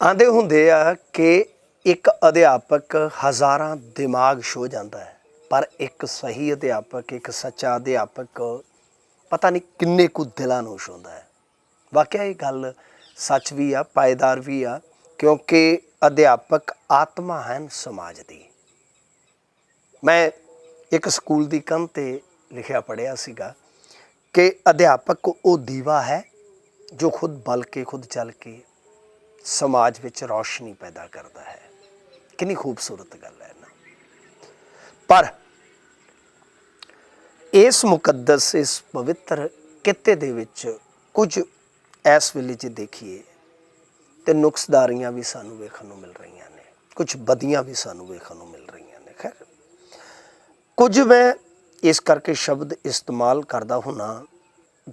ਆਂਦੇ ਹੁੰਦੇ ਆ ਕਿ ਇੱਕ ਅਧਿਆਪਕ ਹਜ਼ਾਰਾਂ ਦਿਮਾਗ ਛੋ ਜਾਂਦਾ ਹੈ, ਪਰ ਇੱਕ ਸਹੀ ਅਧਿਆਪਕ, ਇੱਕ ਸੱਚਾ ਅਧਿਆਪਕ ਪਤਾ ਨਹੀਂ ਕਿੰਨੇ ਕੁ ਦਿਲਾਂ ਨੂੰ ਛੋਂਦਾ ਹੈ। ਵਾਕਿਆ ਇਹ ਗੱਲ ਸੱਚ ਵੀ ਆ ਪਾਇਦਾਰ ਵੀ ਆ, ਕਿਉਂਕਿ ਅਧਿਆਪਕ ਆਤਮਾ ਹਨ ਸਮਾਜ ਦੀ। ਮੈਂ ਇੱਕ ਸਕੂਲ ਦੀ ਕੰਧ ਤੇ ਲਿਖਿਆ ਪੜਿਆ ਸੀਗਾ ਕਿ ਅਧਿਆਪਕ ਉਹ ਦੀਵਾ ਹੈ ਜੋ ਖੁਦ ਬਲ ਕੇ, ਖੁਦ ਚੱਲ ਕੇ ਸਮਾਜ ਵਿੱਚ ਰੌਸ਼ਨੀ ਪੈਦਾ ਕਰਦਾ ਹੈ। ਕਿੰਨੀ ਖੂਬਸੂਰਤ ਗੱਲ ਹੈ ਨਾ। ਪਰ ਇਸ ਮੁਕੱਦਸ, ਇਸ ਪਵਿੱਤਰ ਕਿੱਤੇ ਦੇ ਵਿੱਚ ਕੁਝ ਇਸ ਵੇਲੇ ਜੇ ਦੇਖੀਏ, ਤੇ ਨੁਕਸਦਾਰੀਆਂ ਵੀ ਸਾਨੂੰ ਵੇਖਣ ਨੂੰ ਮਿਲ ਰਹੀਆਂ ਨੇ। ਕੁਝ ਬਦੀਆਂ ਵੀ ਸਾਨੂੰ ਵੇਖਣ ਨੂੰ ਮਿਲ ਰਹੀਆਂ ਨੇ। ਖੈਰ, ਕੁਝ ਮੈਂ ਇਸ ਕਰਕੇ ਸ਼ਬਦ ਇਸਤੇਮਾਲ ਕਰਦਾ ਹੁਣਾ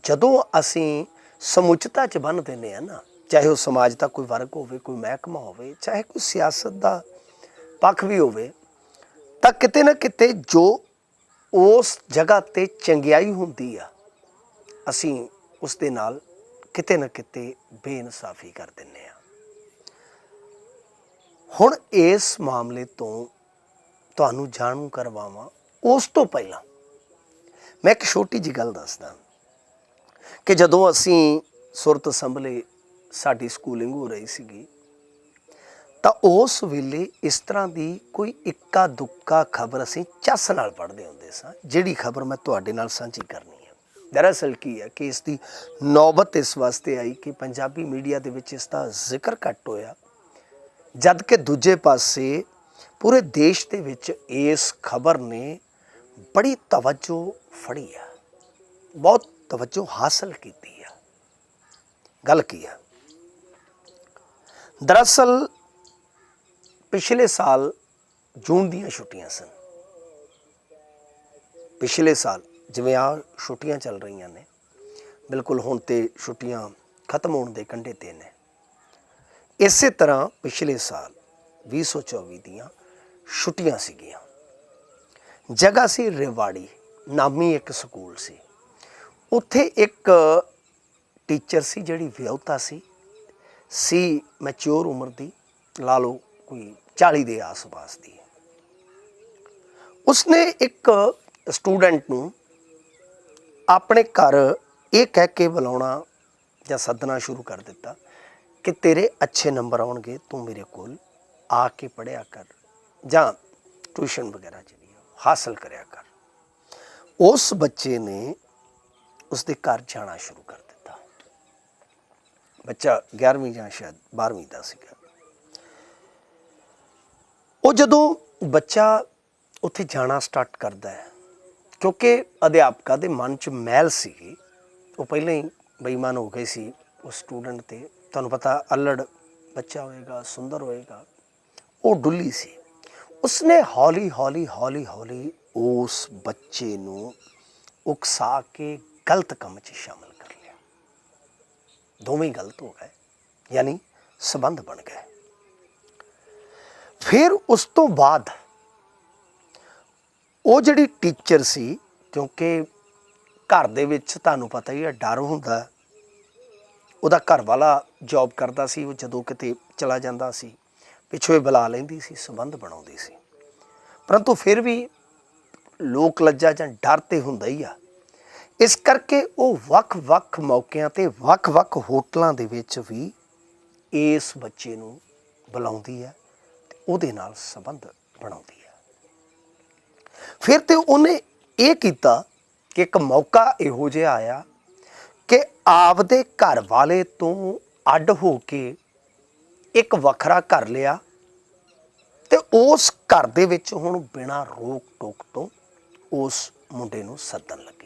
ਜਦੋਂ ਅਸੀਂ ਸਮੁੱਚਤਾ ਚ ਬੰਨ ਦਿੰਦੇ ਆ ਨਾ ਚਾਹੇ ਉਹ ਸਮਾਜ ਦਾ ਕੋਈ ਵਰਗ ਹੋਵੇ, ਕੋਈ ਮਹਿਕਮਾ ਹੋਵੇ, ਚਾਹੇ ਕੋਈ ਸਿਆਸਤ ਦਾ ਪੱਖ ਵੀ ਹੋਵੇ, ਤਾਂ ਕਿਤੇ ਨਾ ਕਿਤੇ ਜੋ ਉਸ ਜਗ੍ਹਾ ਤੇ ਚੰਗਿਆਈ ਹੁੰਦੀ ਆ, ਅਸੀਂ ਉਸ ਦੇ ਨਾਲ ਕਿਤੇ ਨਾ ਕਿਤੇ ਬੇਇਨਸਾਫੀ ਕਰ ਦਿੰਨੇ ਆ ਹੁਣ ਇਸ ਮਾਮਲੇ ਤੋਂ ਤੁਹਾਨੂੰ ਜਾਣੂ ਕਰਵਾਵਾਂ, ਉਸ ਤੋਂ ਪਹਿਲਾਂ ਮੈਂ ਇੱਕ ਛੋਟੀ ਜੀ ਗੱਲ ਦੱਸਦਾ, ਕਿ ਜਦੋਂ ਅਸੀਂ ਸੁਰਤ ਸੰਭਲੇ ਸਾਡੀ ਸਕੂਲਿੰਗ ਹੋ ਰਹੀ ਸੀਗੀ। ਤਾਂ ਉਸ ਵੇਲੇ ਇਸ ਤਰ੍ਹਾਂ ਦੀ ਕੋਈ ਇੱਕਾ ਦੁੱਕਾ ਖਬਰ ਅਸੀਂ ਚੱਸ ਨਾਲ ਪੜ੍ਹਦੇ ਹੁੰਦੇ ਸਾਂ, ਜਿਹੜੀ ਖਬਰ ਮੈਂ ਤੁਹਾਡੇ ਨਾਲ ਸਾਂਝੀ ਕਰਨੀ ਹੈ। ਦਰਅਸਲ ਕੀ ਹੈ ਕਿ ਇਸ ਦੀ ਨੌਬਤ ਇਸ ਵਾਸਤੇ ਆਈ ਕਿ ਪੰਜਾਬੀ ਮੀਡੀਆ ਦੇ ਵਿੱਚ ਇਸ ਦਾ ਜ਼ਿਕਰ ਘੱਟ ਹੋਇਆ। ਜਦ ਕਿ ਦੂਜੇ ਪਾਸੇ ਪੂਰੇ ਦੇਸ਼ ਦੇ ਵਿੱਚ ਇਸ ਖਬਰ ਨੇ ਬੜੀ ਤਵੱਜੋ ਫੜੀ ਆ। ਬਹੁਤ ਤਵੱਜੋ ਹਾਸਲ ਕੀਤੀ ਆ। ਗੱਲ ਕੀ ਆ? ਦਰਅਸਲ ਪਿਛਲੇ ਸਾਲ ਜੂਨ ਦੀਆਂ ਛੁੱਟੀਆਂ ਸਨ। ਪਿਛਲੇ ਸਾਲ ਜਿਵੇਂ ਆ ਛੁੱਟੀਆਂ ਚੱਲ ਰਹੀਆਂ ਨੇ, ਬਿਲਕੁਲ ਹੁਣ ਤੇ ਛੁੱਟੀਆਂ ਖਤਮ ਹੋਣ ਦੇ ਕੰਢੇ ਤੇ ਨੇ। ਇਸੇ ਤਰ੍ਹਾਂ ਪਿਛਲੇ ਸਾਲ 2024 ਦੀਆਂ ਛੁੱਟੀਆਂ ਸੀਗੀਆਂ। ਜਗ੍ਹਾ ਸੀ ਰੇਵਾੜੀ, ਨਾਮੀ ਇੱਕ ਸਕੂਲ ਸੀ। ਉੱਥੇ ਇੱਕ ਟੀਚਰ ਸੀ ਜਿਹੜੀ ਵਿਆਹੁਤਾ ਸੀ। ਸੀ ਮੈਚੁਰ ਉਮਰ ਦੀ ਲਾ ਲਓ ਕੋਈ 40 ਦੇ ਆਸ-ਪਾਸ ਦੀ। ਉਸਨੇ ਇੱਕ ਸਟੂਡੈਂਟ ਨੂੰ ਆਪਣੇ ਘਰ ਇਹ ਕਹਿ ਕੇ ਬੁਲਾਉਣਾ ਜਾਂ ਸੱਦਣਾ ਸ਼ੁਰੂ ਕਰ ਦਿੱਤਾ ਕਿ ਤੇਰੇ ਅੱਛੇ ਨੰਬਰ ਆਉਣਗੇ ਤੂੰ ਮੇਰੇ ਕੋਲ ਆ ਕੇ ਪੜਿਆ ਕਰ ਜਾਂ ਟਿਊਸ਼ਨ ਵਗੈਰਾ ਜਿਹੜੀ ਆ, ਹਾਸਲ ਕਰਿਆ ਕਰ। ਉਸ ਬੱਚੇ ਨੇ ਉਸਦੇ ਘਰ ਜਾਣਾ ਸ਼ੁਰੂ ਕਰ ਦਿੱਤਾ ਬੱਚਾ 11ਵੀਂ ਜਾਂ ਸ਼ਾਇਦ 12ਵੀਂ ਦਾ ਸੀਗਾ। ਉਹ ਜਦੋਂ ਬੱਚਾ ਉੱਥੇ ਜਾਣਾ ਸਟਾਰਟ ਕਰਦਾ ਹੈ, ਕਿਉਂਕਿ ਅਧਿਆਪਕਾਂ ਦੇ ਮਨ 'ਚ ਮੈਲ ਸੀਗੀ, ਉਹ ਪਹਿਲਾਂ ਹੀ ਬੇਈਮਾਨ ਹੋ ਗਏ ਸੀ ਉਸ ਸਟੂਡੈਂਟ ਤੇ। ਤੁਹਾਨੂੰ ਪਤਾ ਅਲੜ ਬੱਚਾ ਹੋਏਗਾ, ਸੁੰਦਰ ਹੋਏਗਾ, ਉਹ ਡੁੱਲੀ ਸੀ। ਉਸਨੇ ਹੌਲੀ ਹੌਲੀ ਹੌਲੀ ਹੌਲੀ ਉਸ ਬੱਚੇ ਨੂੰ ਉਕਸਾ ਕੇ ਗਲਤ ਕੰਮ 'ਚ ਸ਼ਾਮਲ ਦੋਵੇਂ ਹੀ ਗਲਤ ਹੋ ਗਏ, ਯਾਨੀ ਸਬੰਧ ਬਣ ਗਏ। ਫਿਰ ਉਸ ਤੋਂ ਬਾਅਦ ਉਹ ਜਿਹੜੀ ਟੀਚਰ ਸੀ, ਕਿਉਂਕਿ ਘਰ ਦੇ ਵਿੱਚ ਤੁਹਾਨੂੰ ਪਤਾ ਹੀ ਹੈ, ਡਰ ਹੁੰਦਾ। ਉਹਦਾ ਘਰ ਵਾਲਾ ਜੌਬ ਕਰਦਾ ਸੀ, ਉਹ ਜਦੋਂ ਕਿਤੇ ਚਲਾ ਜਾਂਦਾ ਸੀ, ਪਿੱਛੋਂ ਹੀ ਬੁਲਾ ਲੈਂਦੀ ਸੀ, ਸਬੰਧ ਬਣਾਉਂਦੀ ਸੀ। ਪਰੰਤੂ ਫਿਰ ਵੀ ਲੋਕ ਲੱਜਾ ਜਾਂ ਡਰ ਤੇ ਹੁੰਦਾ ਹੀ ਆ। ਇਸ ਕਰਕੇ ਉਹ ਵੱਖ-ਵੱਖ ਮੌਕਿਆਂ ਤੇ ਵੱਖ-ਵੱਖ ਹੋਟਲਾਂ ਦੇ ਵਿੱਚ ਵੀ ਇਸ ਬੱਚੇ ਨੂੰ ਬੁਲਾਉਂਦੀ ਹੈ ਤੇ ਉਹਦੇ ਨਾਲ ਸੰਬੰਧ ਬਣਾਉਂਦੀ ਹੈ। ਫਿਰ ਤੇ ਉਹਨੇ ਇਹ ਕੀਤਾ ਕਿ ਇੱਕ ਮੌਕਾ ਇਹੋ ਜਿਹਾ ਆਇਆ ਕਿ ਆਪਦੇ ਘਰ ਵਾਲੇ ਤੋਂ ਅੱਡ ਹੋ ਕੇ ਇੱਕ ਵੱਖਰਾ ਘਰ ਲਿਆ ਤੇ ਉਸ ਘਰ ਦੇ ਵਿੱਚ ਹੁਣ ਬਿਨਾਂ ਰੋਕ ਟੋਕ ਤੋਂ ਉਸ ਮੁੰਡੇ ਨੂੰ ਸੱਦਣ ਲੱਗੇ।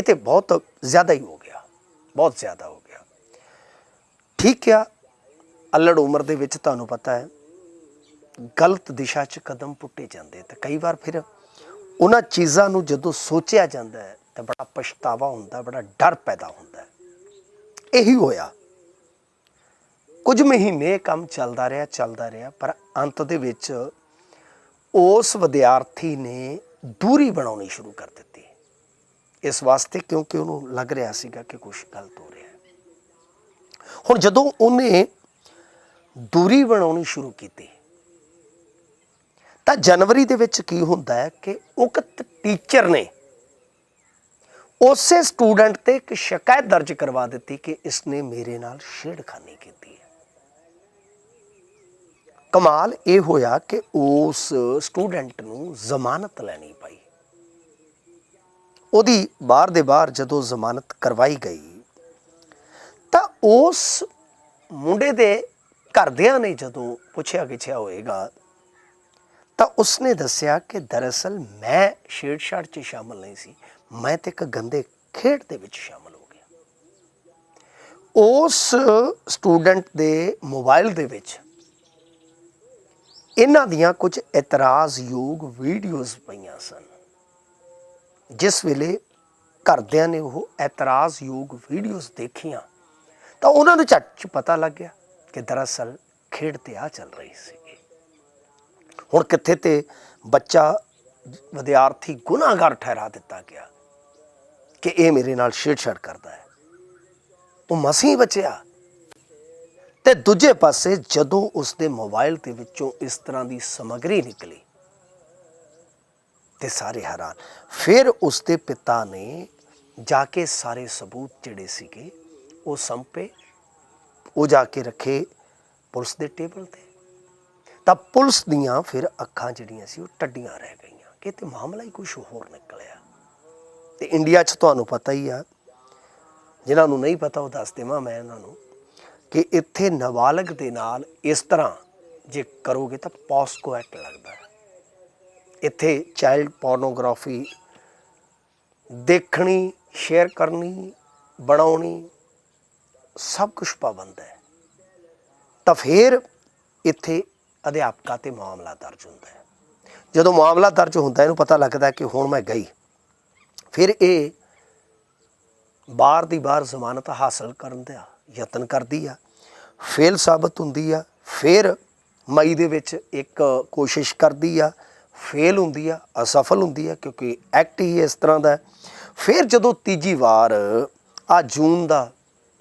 ਇਹ ਤੇ ਬਹੁਤ ਜ਼ਿਆਦਾ ਹੀ ਹੋ ਗਿਆ, ਬਹੁਤ ਜ਼ਿਆਦਾ ਹੋ ਗਿਆ। ਠੀਕ ਆ ਅਲੜ ਉਮਰ ਦੇ ਵਿੱਚ ਤੁਹਾਨੂੰ ਪਤਾ ਹੈ, ਗਲਤ ਦਿਸ਼ਾ 'ਚ ਕਦਮ ਪੁੱਟੇ ਜਾਂਦੇ ਤੇ ਕਈ ਵਾਰ ਫਿਰ ਉਹਨਾਂ ਚੀਜ਼ਾਂ ਨੂੰ ਜਦੋਂ ਸੋਚਿਆ ਜਾਂਦਾ ਹੈ, ਤਾਂ ਬੜਾ ਪਛਤਾਵਾ ਹੁੰਦਾ, ਬੜਾ ਡਰ ਪੈਦਾ ਹੁੰਦਾ ਇਹੀ ਹੋਇਆ। ਕੁਝ ਮਹੀਨੇ ਕੰਮ ਚੱਲਦਾ ਰਿਹਾ ਚੱਲਦਾ ਰਿਹਾ, ਪਰ ਅੰਤ ਦੇ ਵਿੱਚ ਉਸ ਵਿਦਿਆਰਥੀ ਨੇ ਦੂਰੀ ਬਣਾਉਣੀ ਸ਼ੁਰੂ ਕਰ ਦਿੱਤੀ। ਇਸ ਵਾਸਤੇ ਕਿਉਂਕਿ ਉਹਨੂੰ ਲੱਗ ਰਿਹਾ ਸੀਗਾ ਕਿ ਕੁਝ ਗਲਤ ਹੋ ਰਿਹਾ ਹੈ। ਹੁਣ ਜਦੋਂ ਉਹਨੇ ਦੂਰੀ ਬਣਾਉਣੀ ਸ਼ੁਰੂ ਕੀਤੀ, ਤਾਂ ਜਨਵਰੀ ਦੇ ਵਿੱਚ ਕੀ ਹੁੰਦਾ ਹੈ ਕਿ ਉਕਤ ਟੀਚਰ ਨੇ ਉਸੇ ਸਟੂਡੈਂਟ ਤੇ ਇੱਕ ਸ਼ਿਕਾਇਤ ਦਰਜ ਕਰਵਾ ਦਿੱਤੀ ਕਿ ਇਸਨੇ ਮੇਰੇ ਨਾਲ ਛੇੜਖਾਨੀ ਕੀਤੀ ਹੈ। ਕਮਾਲ ਇਹ ਹੋਇਆ ਕਿ ਉਸ ਸਟੂਡੈਂਟ ਨੂੰ ਜ਼ਮਾਨਤ ਲੈਣੀ ਪਈ। ਉਹਦੀ ਬਾਹਰ ਦੇ ਬਾਹਰ ਜਦੋਂ ਜ਼ਮਾਨਤ ਕਰਵਾਈ ਗਈ, ਤਾਂ ਉਸ ਮੁੰਡੇ ਦੇ ਘਰਦਿਆਂ ਨੇ ਜਦੋਂ ਪੁੱਛਿਆ ਗਿਛਿਆ ਹੋਏਗਾ, ਤਾਂ ਉਸਨੇ ਦੱਸਿਆ ਕਿ ਦਰਅਸਲ ਮੈਂ ਛੇੜਛਾੜ 'ਚ ਸ਼ਾਮਲ ਨਹੀਂ ਸੀ, ਮੈਂ ਤੇ ਇੱਕ ਗੰਦੇ ਖੇਡ ਦੇ ਵਿੱਚ ਸ਼ਾਮਲ ਹੋ ਗਿਆ। ਉਸ ਸਟੂਡੈਂਟ ਦੇ ਮੋਬਾਈਲ ਦੇ ਵਿੱਚ ਇਹਨਾਂ ਦੀਆਂ ਕੁਝ ਇਤਰਾਜ਼ਯੋਗ ਵੀਡੀਓਜ਼ ਪਈਆਂ ਸਨ। ਜਿਸ ਵੇਲੇ ਘਰਦਿਆਂ ਨੇ ਉਹ ਇਤਰਾਜ਼ਯੋਗ ਵੀਡੀਓਜ਼ ਦੇਖੀਆਂ, ਤਾਂ ਉਹਨਾਂ ਨੂੰ ਝੱਟ 'ਚ ਪਤਾ ਲੱਗ ਗਿਆ ਕਿ ਦਰਅਸਲ ਖੇਡ ਤੇ ਆ ਚੱਲ ਰਹੀ ਸੀ। ਹੁਣ ਕਿੱਥੇ ਤੇ ਬੱਚਾ ਵਿਦਿਆਰਥੀ ਗੁਨਾਹਗਾਰ ਠਹਿਰਾ ਦਿੱਤਾ ਗਿਆ ਕਿ ਇਹ ਮੇਰੇ ਨਾਲ ਛੇੜਛਾੜ ਕਰਦਾ ਹੈ। ਉਹ ਮਸੀਂ ਬਚਿਆ। ਤੇ ਦੂਜੇ ਪਾਸੇ ਜਦੋਂ ਉਸ ਦੇ ਮੋਬਾਈਲ ਦੇ ਵਿੱਚੋਂ ਇਸ ਤਰ੍ਹਾਂ ਦੀ ਸਮੱਗਰੀ ਨਿਕਲੀ ਤੇ ਸਾਰੇ ਹੈਰਾਨ। ਫਿਰ ਉਸ ਦੇ ਪਿਤਾ ਨੇ ਜਾ ਕੇ ਸਾਰੇ ਸਬੂਤ ਜਿਹੜੇ ਸੀਗੇ, ਉਹ ਸੰਪੇ, ਉਹ ਜਾ ਕੇ ਰੱਖੇ ਪੁਲਿਸ ਦੇ ਟੇਬਲ ਤੇ। ਤਾਂ ਪੁਲਿਸ ਦੀਆਂ ਫਿਰ ਅੱਖਾਂ ਜਿਹੜੀਆਂ ਸੀ, ਉਹ ਟੱਡੀਆਂ ਰਹਿ ਗਈਆਂ ਕਿ ਤੇ ਮਾਮਲਾ ਹੀ ਕੁਝ ਹੋਰ ਨਿਕਲਿਆ। ਤੇ ਇੰਡੀਆ 'ਚ ਤੁਹਾਨੂੰ ਪਤਾ ਹੀ ਆ, ਜਿਨ੍ਹਾਂ ਨੂੰ ਨਹੀਂ ਪਤਾ ਉਹ ਦੱਸ ਦੇਵਾਂ ਮੈਂ ਇਹਨਾਂ ਨੂੰ, ਕਿ ਇੱਥੇ ਨਾਬਾਲਗ ਦੇ ਨਾਲ ਇਸ ਤਰ੍ਹਾਂ ਜੇ ਕਰੋਗੇ ਤਾਂ ਪੋਸਕੋ ਐਕਟ ਲੱਗਦਾ ਹੈ। ਇੱਥੇ ਚਾਈਲਡ ਪੋਰਨੋਗ੍ਰਾਫੀ ਦੇਖਣੀ ਸ਼ੇਅਰ ਕਰਨੀ, ਬਣਾਉਣੀ ਸਭ ਕੁਝ ਪਾਬੰਦ ਹੈ। ਤਾਂ ਫਿਰ ਇੱਥੇ ਅਧਿਆਪਕਾਂ ਤੇ ਮਾਮਲਾ ਦਰਜ ਹੁੰਦਾ ਹੈ। ਜਦੋਂ ਮਾਮਲਾ ਦਰਜ ਹੁੰਦਾ, ਇਹਨੂੰ ਪਤਾ ਲੱਗਦਾ ਕਿ ਹੁਣ ਮੈਂ ਗਈ। ਫਿਰ ਇਹ ਬਾਹਰ ਦੀ ਬਾਹਰ ਜ਼ਮਾਨਤ ਹਾਸਲ ਕਰਨ ਦਾ ਯਤਨ ਕਰਦੀ ਆ, ਫੇਲ ਸਾਬਤ ਹੁੰਦੀ ਆ, ਫਿਰ ਮਈ ਦੇ ਵਿੱਚ ਇੱਕ ਕੋਸ਼ਿਸ਼ ਕਰਦੀ ਆ ਫੇਲ ਹੁੰਦੀ ਆ, ਅਸਫਲ ਹੁੰਦੀ ਆ, ਕਿਉਂਕਿ ਐਕਟ ਹੀ ਇਸ ਤਰ੍ਹਾਂ ਦਾ ਫਿਰ ਜਦੋਂ ਤੀਜੀ ਵਾਰ, ਆ ਜੂਨ ਦਾ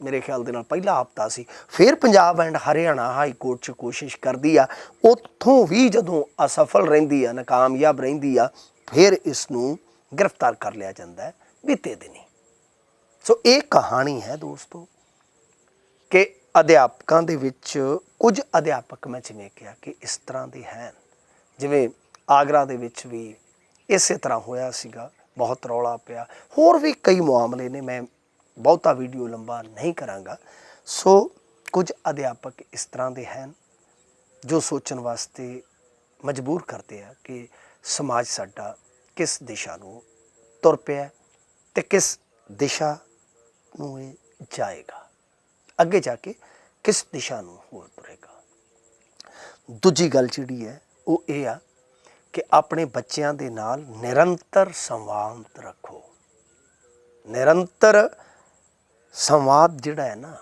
ਮੇਰੇ ਖਿਆਲ ਦੇ ਨਾਲ ਪਹਿਲਾ ਹਫਤਾ ਸੀ, ਫਿਰ Punjab and Haryana high court 'ਚ ਕੋਸ਼ਿਸ਼ ਕਰਦੀ ਆ, ਉੱਥੋਂ ਵੀ ਜਦੋਂ ਅਸਫਲ ਰਹਿੰਦੀ ਆ, ਨਾਕਾਮਯਾਬ ਰਹਿੰਦੀ ਆ, ਫਿਰ ਇਸ ਨੂੰ ਗ੍ਰਿਫਤਾਰ ਕਰ ਲਿਆ ਜਾਂਦਾ ਹੈ ਬੀਤੇ ਦਿਨੀ। ਸੋ ਇਹ ਕਹਾਣੀ ਹੈ ਦੋਸਤੋ, ਕਿ ਅਧਿਆਪਕਾਂ ਦੇ ਵਿੱਚ ਕੁਝ ਅਧਿਆਪਕ ਮੈਂ ਜਿਵੇਂ ਕਿਹਾ ਕਿ ਇਸ ਤਰ੍ਹਾਂ ਦੇ ਹਨ। ਜਿਵੇਂ ਆਗਰਾ ਦੇ ਵਿੱਚ ਵੀ ਇਸੇ ਤਰ੍ਹਾਂ ਹੋਇਆ ਸੀਗਾ, ਬਹੁਤ ਰੌਲਾ ਪਿਆ। ਹੋਰ ਵੀ ਕਈ ਮਾਮਲੇ ਨੇ, ਮੈਂ ਬਹੁਤਾ ਵੀਡੀਓ ਲੰਬਾ ਨਹੀਂ ਕਰਾਂਗਾ। ਸੋ ਕੁਝ ਅਧਿਆਪਕ ਇਸ ਤਰ੍ਹਾਂ ਦੇ ਹਨ ਜੋ ਸੋਚਣ ਵਾਸਤੇ ਮਜਬੂਰ ਕਰਦੇ ਆ ਕਿ ਸਮਾਜ ਸਾਡਾ ਕਿਸ ਦਿਸ਼ਾ ਨੂੰ ਤੁਰ ਪਿਆ ਹੈ ਤੇ ਕਿਸ ਦਿਸ਼ਾ ਨੂੰ ਇਹ ਜਾਏਗਾ। ਅੱਗੇ ਜਾ ਕੇ ਕਿਸ ਦਿਸ਼ਾ ਨੂੰ ਹੋਰ ਤੁਰੇਗਾ। ਦੂਜੀ ਗੱਲ ਜਿਹੜੀ ਹੈ, ਉਹ ਇਹ ਆ ਕਿ ਆਪਣੇ ਬੱਚਿਆਂ ਦੇ ਨਾਲ ਨਿਰੰਤਰ ਸੰਵਾਦ ਰੱਖੋ। ਨਿਰੰਤਰ ਸੰਵਾਦ ਜਿਹੜਾ ਹੈ ਨਾ,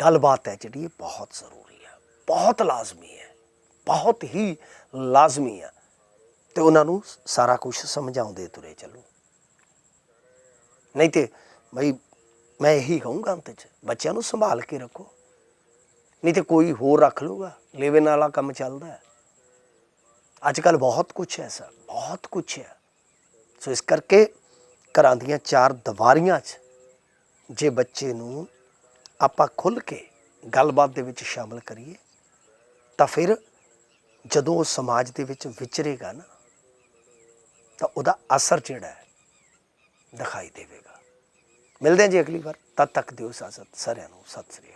ਗੱਲਬਾਤ ਹੈ ਜਿਹੜੀ, ਇਹ ਬਹੁਤ ਜ਼ਰੂਰੀ ਹੈ। ਬਹੁਤ ਲਾਜ਼ਮੀ ਹੈ। ਬਹੁਤ ਹੀ ਲਾਜ਼ਮੀ ਹੈ। ਤੇ ਉਹਨਾਂ ਨੂੰ ਸਾਰਾ ਕੁਝ ਸਮਝਾਉਂਦੇ ਤੁਰੇ ਚੱਲੋ। ਨਹੀਂ ਤੇ ਭਾਈ ਮੈਂ ਇਹੀ ਕਹੂੰਗਾ ਅੰਤ ਚ, ਬੱਚਿਆਂ ਨੂੰ ਸੰਭਾਲ ਕੇ ਰੱਖੋ। ਨਹੀਂ ਤੇ ਕੋਈ ਹੋਰ ਰੱਖ ਲੂਗਾ ਲੇਵੇ ਨਾਲਾ ਕੰਮ ਚੱਲਦਾ ਹੈ। ਅੱਜ ਕੱਲ ਬਹੁਤ ਕੁਝ ਹੈ ਸਰ ਬਹੁਤ ਕੁਝ ਹੈ। ਸੋ ਇਸ ਕਰਕੇ ਘਰਾਂ ਦੀਆਂ ਚਾਰ ਦੀਵਾਰੀਆਂ 'ਚ ਜੇ ਬੱਚੇ ਨੂੰ ਆਪਾਂ ਖੁੱਲ ਕੇ ਗੱਲਬਾਤ ਦੇ ਵਿੱਚ ਸ਼ਾਮਲ ਕਰੀਏ, ਤਾਂ ਫਿਰ ਜਦੋਂ ਉਹ ਸਮਾਜ ਦੇ ਵਿੱਚ ਵਿਚਰੇਗਾ ਨਾ, ਤਾਂ ਉਹਦਾ ਅਸਰ ਜਿਹੜਾ ਹੈ ਦਿਖਾਈ ਦੇਵੇਗਾ। ਮਿਲਦੇ ਹਾਂ ਜੀ ਅਗਲੀ ਵਾਰ। ਤਦ ਤੱਕ ਦਿਓ ਇਜਾਜ਼ਤ। ਸਾਰਿਆਂ ਨੂੰ ਸਤਿ ਸ੍ਰੀ ਅਕਾਲ।